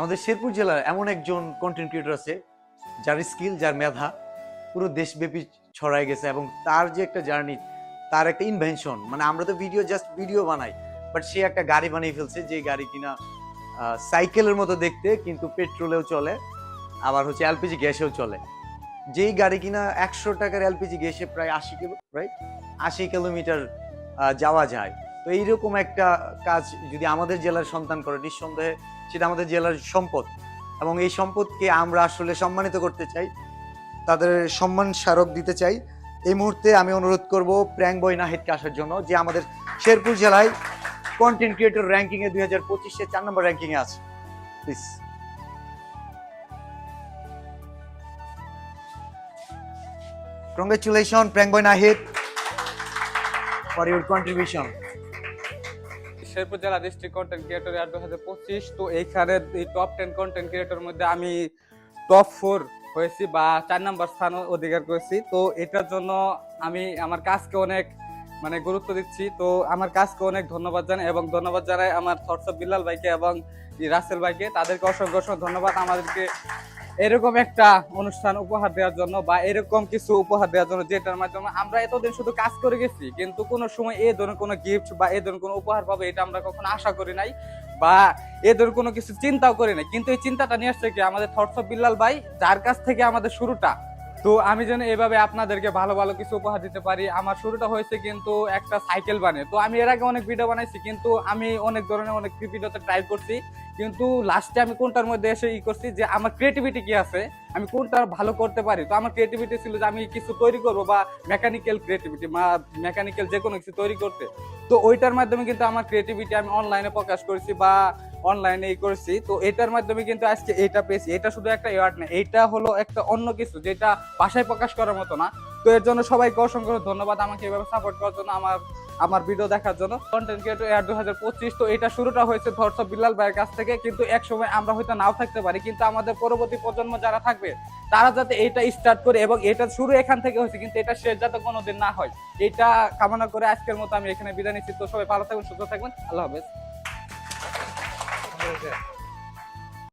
আমাদের শেরপুর জেলার এমন একজন কন্টেন্ট ক্রিয়েটর আছে, যার স্কিল যার মেধা পুরো দেশব্যাপী ছড়ায় গেছে এবং তার যে একটা জার্নি তার একটা ইনভেনশন মানে আমরা তো ভিডিও জাস্ট ভিডিও বানাই বাট সে একটা গাড়ি বানিয়ে ফেলছে, যে গাড়ি কিনা সাইকেলের মতো দেখতে, কিন্তু পেট্রোলেও চলে, আবার হচ্ছে এলপিজি গ্যাসেও চলে। যেই গাড়ি কিনা একশো টাকার এলপিজি গ্যাসে প্রায় আশি কিলো প্রায় আশি কিলোমিটার যাওয়া যায়। তো এইরকম একটা কাজ যদি আমাদের জেলার সন্তান করে, নিঃসন্দেহে সেটা আমাদের জেলার সম্পদ। এবং এই সম্পদকে আমরা আসলে সম্মানিত করতে চাই, তাদের সম্মান স্মারক দিতে চাই। এই মুহূর্তে আমি অনুরোধ করব প্র্যাং বয় নাহিদকে আসার জন্য, যে আমাদের শেরপুর জেলায় কন্টেন্ট ক্রিয়েটর র্যাঙ্কিংয়ে দুই হাজার পঁচিশে চার নম্বর র্যাঙ্কিং এ আছে please prank boy Nahid for your contribution Sherpur জেলা ডিস্ট্রিক্ট কন্টেন্ট ক্রিয়েটর ইয়ার দু হাজার পঁচিশ। তো এইখানে এই টপ টেন কন্টেন্ট ক্রিয়েটর মধ্যে আমি টপ ফোর হয়েছি বা চার নাম্বার স্থান অধিকার করেছি। তো এটার জন্য আমি আমার কাজকে অনেক মানে গুরুত্ব দিচ্ছি। তো আমার কাজকে অনেক ধন্যবাদ জানাই এবং ধন্যবাদ জানাই আমার থটসব বিল্লাল ভাইকে এবং রাসেল ভাইকে। তাদেরকে অসংখ্য অসংখ্য ধন্যবাদ। আমাদেরকে এরকম একটা অনুষ্ঠান উপহার দেওয়ার জন্য বা এরকম কিছু উপহার দেওয়ার জন্য যেটার মাধ্যমে আমরা এতদিন শুধু কাজ করে গেছি, কিন্তু কোনো সময় এ ধরনের কোনো গিফট বা এই ধরনের কোনো উপহার পাবো এটা আমরা কখনো আশা করি নাই বা এ ধরনের কোনো কিছু চিন্তাও করি নাই। কিন্তু এই চিন্তাটা নিয়ে আসছে কি, আমাদের থটস বিল্লাল ভাই, যার কাছ থেকে আমাদের শুরুটা। তো আমি যেন এভাবে আপনাদেরকে ভালো ভালো কিছু উপহার দিতে পারি, আমার শুরুটা হয়েছে কিন্তু একটা সাইকেল বানিয়ে। তো আমি এর আগে অনেক ভিডিও বানাইছি, কিন্তু আমি অনেক ধরনের অনেক ভিডিওতে ট্রাই করছি। কিন্তু লাস্টে আমি কোনটার মধ্যে এসে ই করছি যে আমার ক্রিয়েটিভিটি কি আছে, আমি কোনটা ভালো করতে পারি? তো আমার ক্রিয়েটিভিটি ছিল যে আমি কিছু তৈরি করব বা মেকানিক্যাল ক্রিয়েটিভিটি বা মেকানিক্যাল যে কোনো কিছু তৈরি করতে। তো ওইটার মাধ্যমে কিন্তু আমার ক্রিয়েটিভিটি আমি অনলাইনে প্রকাশ করেছি বা অনলাইনে ই করেছি। তো এটার মাধ্যমে কিন্তু আজকে এটা পেয়েছি। এটা শুধু একটা অ্যাওয়ার্ড না, এটা হলো একটা অন্য কিছু যেটা ভাষায় প্রকাশ করার মতো না। তো এর জন্য সবাইকে অসংখ্য ধন্যবাদ আমাকে এভাবে সাপোর্ট করার জন্য, আমার আমার ভিডিও দেখার জন্য। কন্টেন্ট ক্রিয়েটর এয়ার দু হাজার পঁচিশ, তো এটা শুরুটা হয়েছে ধর্ষ বিল্লাল ভাইয়ের কাছ থেকে, কিন্তু এক সময় আমরা হয়তো নাও থাকতে পারি, কিন্তু আমাদের পরবর্তী প্রজন্ম যারা থাকবে, তারা যাতে এটা স্টার্ট করে এবং এটা শুরু এখান থেকে হয়েছে, কিন্তু এটা শেষ যাতে কোনোদিন না হয়। এটা কামনা করে আজকের মতো আমি এখানে বিদায় নিচ্ছি। তো সবাই ভালো থাকবেন সুস্থ থাকবেন আল্লাহ হাফেজ।